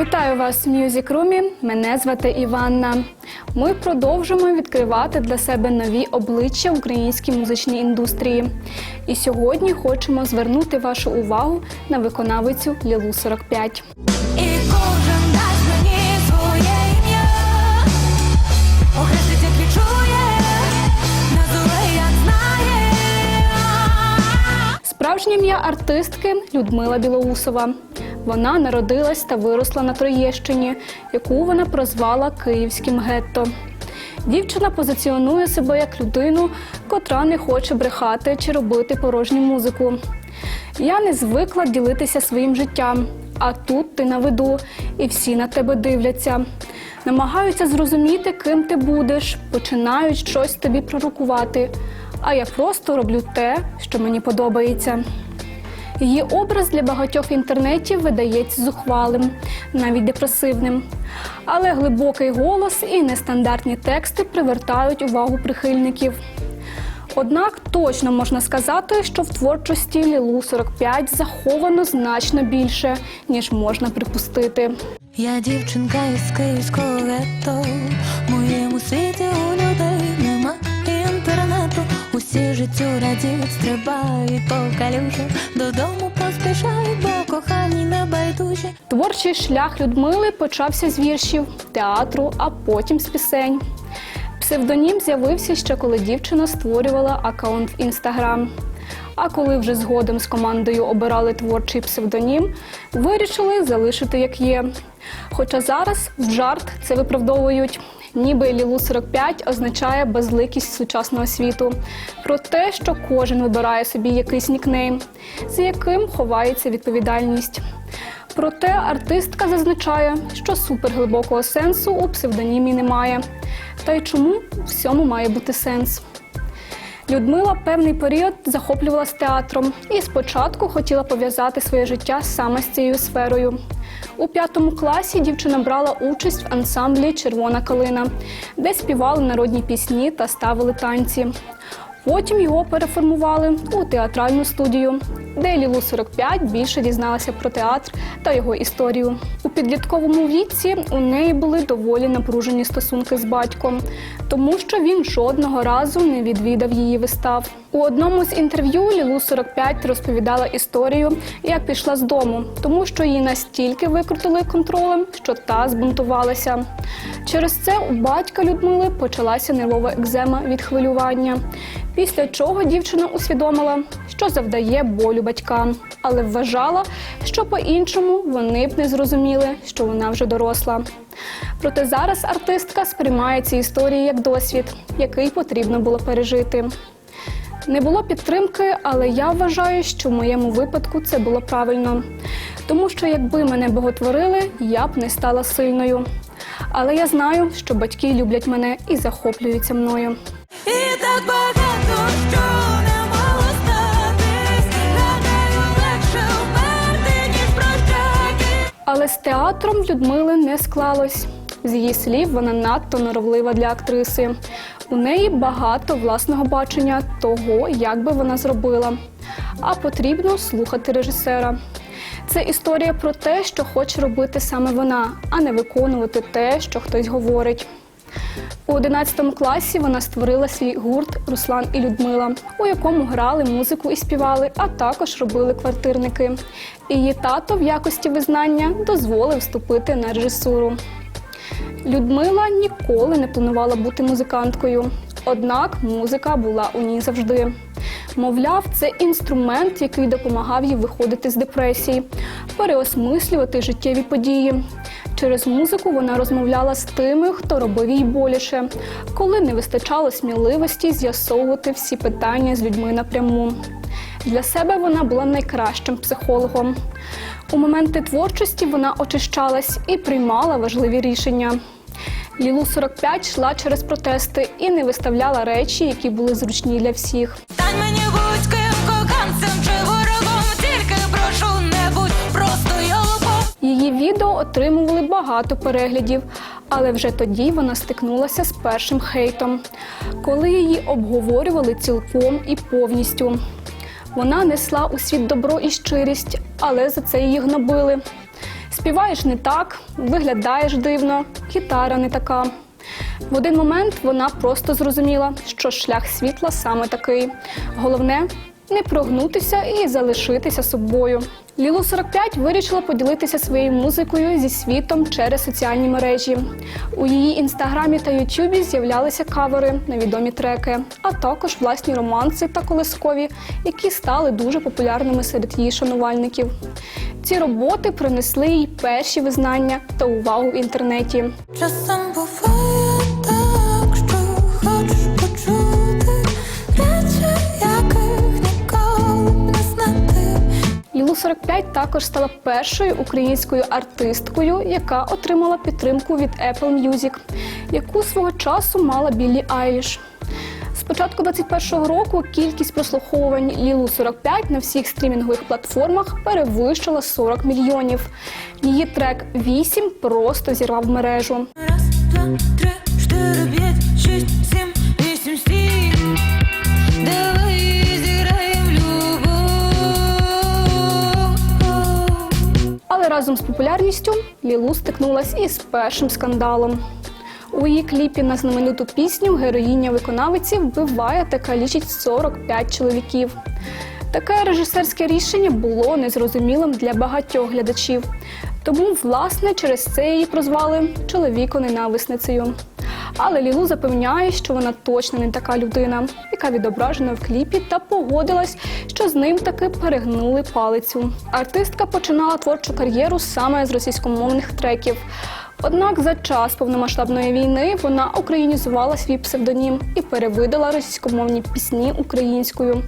Вітаю вас в Music Room. Мене звати Іванна. Ми продовжуємо відкривати для себе нові обличчя українській музичній індустрії. І сьогодні хочемо звернути вашу увагу на виконавицю Лілу 45. Справжнє ім'я артистки Людмила Білоусова. Вона народилась та виросла на Троєщині, яку вона прозвала Київським гетто. Дівчина позиціонує себе як людину, котра не хоче брехати чи робити порожню музику. Я не звикла ділитися своїм життям, а тут ти на виду, і всі на тебе дивляться. Намагаються зрозуміти, ким ти будеш, починають щось тобі пророкувати. А я просто роблю те, що мені подобається. Її образ для багатьох в інтернеті видається зухвалим, навіть депресивним. Але глибокий голос і нестандартні тексти привертають увагу прихильників. Однак точно можна сказати, що в творчості Лілу 45 заховано значно більше, ніж можна припустити. Я дівчинка із київського гетто моєму світі Усі життю радіють, стрибають по калюжах Додому поспішають, бо кохані не байдужі Творчий шлях Людмили почався з віршів, театру, а потім з пісень. Псевдонім з'явився ще коли дівчина створювала аккаунт в інстаграм. А коли вже згодом з командою обирали творчий псевдонім, вирішили залишити як є. Хоча зараз в жарт це виправдовують. Ніби Лілу 45 означає безликість сучасного світу, про те, що кожен вибирає собі якийсь нікнейм, за яким ховається відповідальність. Проте артистка зазначає, що суперглибокого сенсу у псевдонімі немає. Та й чому всьому має бути сенс? Людмила певний період захоплювалась театром і спочатку хотіла пов'язати своє життя саме з цією сферою. У п'ятому класі дівчина брала участь в ансамблі Червона калина, де співали народні пісні та ставили танці. Потім його переформували у театральну студію, де Лілу 45 більше дізналася про театр та його історію. У підлітковому віці у неї були доволі напружені стосунки з батьком, тому що він жодного разу не відвідав її вистав. У одному з інтерв'ю Лілу 45 розповідала історію, як пішла з дому, тому що її настільки викрутили контролем, що та збунтувалася. Через це у батька Людмили почалася нервова екзема від хвилювання. Після чого дівчина усвідомила, що завдає болю батькам, але вважала, що по-іншому вони б не зрозуміли, що вона вже доросла. Проте зараз артистка сприймає ці історії як досвід, який потрібно було пережити. Не було підтримки, але я вважаю, що в моєму випадку це було правильно. Тому що якби мене боготворили, я б не стала сильною. Але я знаю, що батьки люблять мене і захоплюються мною. І так багато, що не мало статись Гадаю, легше вмерти, ніж прощати Але з театром Людмили не склалось. З її слів, вона надто норовлива для актриси. У неї багато власного бачення того, як би вона зробила. А потрібно слухати режисера. Це історія про те, що хоче робити саме вона, а не виконувати те, що хтось говорить. У 11 класі вона створила свій гурт Руслан і Людмила, у якому грали музику і співали, а також робили квартирники. Її тато в якості визнання дозволив вступити на режисуру. Людмила ніколи не планувала бути музиканткою, однак музика була у ній завжди. Мовляв, це інструмент, який допомагав їй виходити з депресії, переосмислювати життєві події. Через музику вона розмовляла з тими, хто робив їй боліше, коли не вистачало сміливості з'ясовувати всі питання з людьми напряму. Для себе вона була найкращим психологом. У моменти творчості вона очищалась і приймала важливі рішення. Лілу 45 йшла через протести і не виставляла речі, які були зручні для всіх. Стань мені будь-ким коханцем чи ворогом Тільки прошу, не будь просто йолопом Її відео отримували багато переглядів, Але вже тоді вона стикнулася з першим хейтом, коли її обговорювали цілком і повністю. Вона несла у світ добро і щирість, але за це її гнобили. Співаєш не так, виглядаєш дивно, гітара не така. В один момент вона просто зрозуміла, що шлях світла саме такий. Головне не прогнутися і залишитися собою. Лілу 45 вирішила поділитися своєю музикою зі світом через соціальні мережі. У її інстаграмі та Ютубі з'являлися кавери на відомі треки, а також власні романси та колискові, які стали дуже популярними серед її шанувальників. Ці роботи принесли їй перші визнання та увагу в інтернеті. Часом 45 також стала першою українською артисткою, яка отримала підтримку від Apple Music, яку свого часу мала Біллі Айліш. З початку 21-го року кількість прослуховувань Лілу 45 на всіх стрімінгових платформах перевищила 40 мільйонів. Її трек 8 просто зірвав мережу. Раз, два, три, чотири, п'ять, шість, сім, разом з популярністю Лілу стикнулась із першим скандалом. У її кліпі на знамениту пісню героїня виконавиці вбиває та калічить 45 чоловіків. Таке режисерське рішення було незрозумілим для багатьох глядачів. Тому, власне, через це її прозвали чоловіко-ненависницею. Але Лілу запевняє, що вона точно не така людина, яка відображена в кліпі, та погодилась, що з ним таки перегнули палицю. Артистка починала творчу кар'єру саме з російськомовних треків. Однак за час повномасштабної війни вона українізувала свій псевдонім і перевидала російськомовні пісні українською.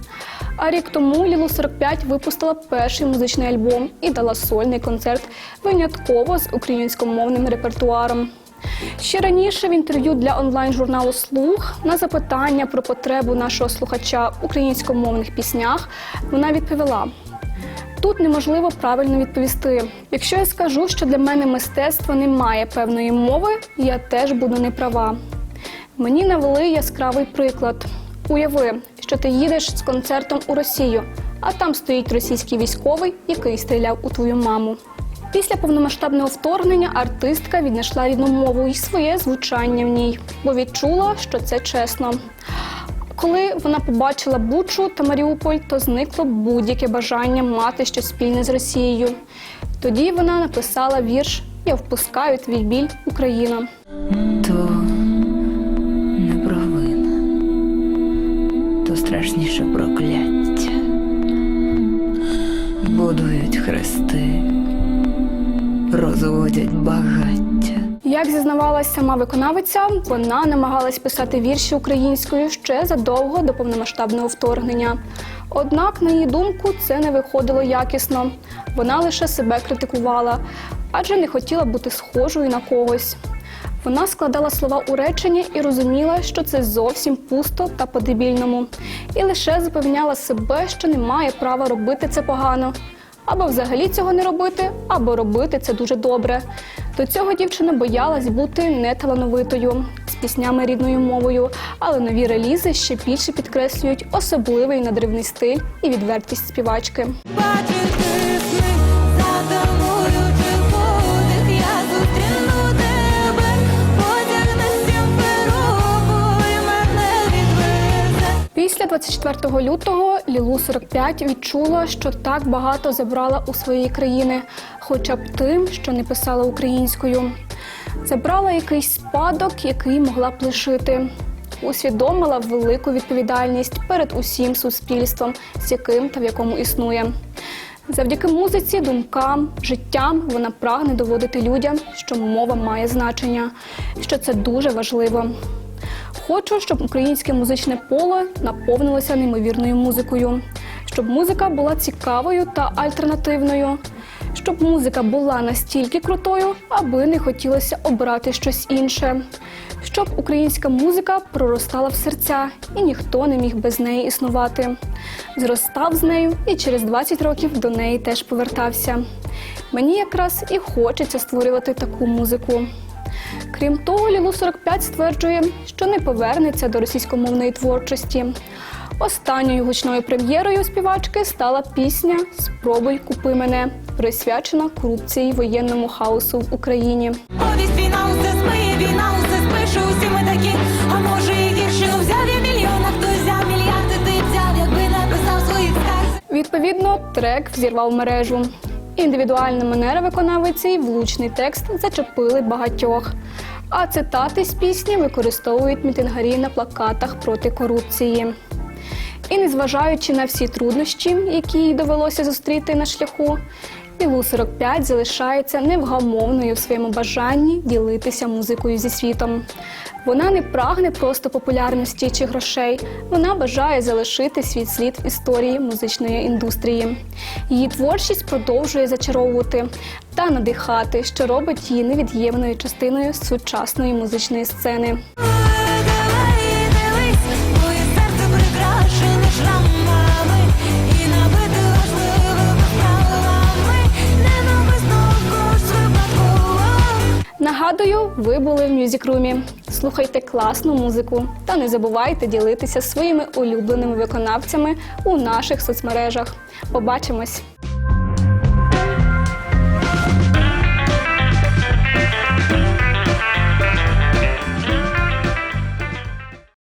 А рік тому Лілу 45 випустила перший музичний альбом і дала сольний концерт винятково з українськомовним репертуаром. Ще раніше в інтерв'ю для онлайн-журналу Слух на запитання про потребу нашого слухача в українськомовних піснях вона відповіла: тут неможливо правильно відповісти. Якщо я скажу, що для мене мистецтво не має певної мови, я теж буду не права. Мені навели яскравий приклад. Уяви, що ти їдеш з концертом у Росію, а там стоїть російський військовий, який стріляв у твою маму. Після повномасштабного вторгнення артистка віднайшла рідну мову і своє звучання в ній, бо відчула, що це чесно. Коли вона побачила Бучу та Маріуполь, то зникло будь-яке бажання мати щось спільне з Росією. Тоді вона написала вірш Я впускаю твій біль, Україна. То не провина, то страшніше прокляття. Будують хрести, розводять багаття. Як зізнавалась сама виконавиця, вона намагалась писати вірші українською ще задовго до повномасштабного вторгнення. Однак, на її думку, це не виходило якісно. Вона лише себе критикувала, адже не хотіла бути схожою на когось. Вона складала слова у речення і розуміла, що це зовсім пусто та по-дебільному. І лише запевняла себе, що не має права робити це погано. Або взагалі цього не робити, або робити це дуже добре. До цього дівчина боялась бути неталановитою з піснями рідною мовою, але нові релізи ще більше підкреслюють особливий надривний стиль і відвертість співачки. 24 лютого Лілу 45 відчула, що так багато забрала у своєї країни, хоча б тим, що не писала українською. Забрала якийсь спадок, який могла б лишити. Усвідомила велику відповідальність перед усім суспільством, з яким та в якому існує. Завдяки музиці, думкам, життям вона прагне доводити людям, що мова має значення, що це дуже важливо. Хочу, щоб українське музичне поле наповнилося неймовірною музикою, щоб музика була цікавою та альтернативною, щоб музика була настільки крутою, аби не хотілося обрати щось інше, щоб українська музика проростала в серця, і ніхто не міг без неї існувати. Зростав з нею і через 20 років до неї теж повертався. Мені якраз і хочеться створювати таку музику. Крім того, Лілу 45 стверджує, що не повернеться до російськомовної творчості. Останньою гучною прем'єрою співачки стала пісня Спробуй купи мене, присвячена корупції воєнному хаосу в Україні. Повість війна усе змиє, війна усе спише, усі ми такі, а може і гірше, ну взяв я мільйон, а хтось взяв мільярди, ти взяв, якби не писав своїх скарг. Відповідно, трек взірвав мережу. Індивідуальна манера виконавиці і влучний текст зачепили багатьох. А цитати з пісні використовують мітингарі на плакатах проти корупції. І незважаючи на всі труднощі, які їй довелося зустріти на шляху, Пілу 45 залишається невгамовною в своєму бажанні ділитися музикою зі світом. Вона не прагне просто популярності чи грошей. Вона бажає залишити свій слід в історії музичної індустрії. Її творчість продовжує зачаровувати та надихати, що робить її невід'ємною частиною сучасної музичної сцени. Дивись, моє серце Нагадую, ви були в мюзикрумі. Слухайте класну музику та не забувайте ділитися своїми улюбленими виконавцями у наших соцмережах. Побачимось!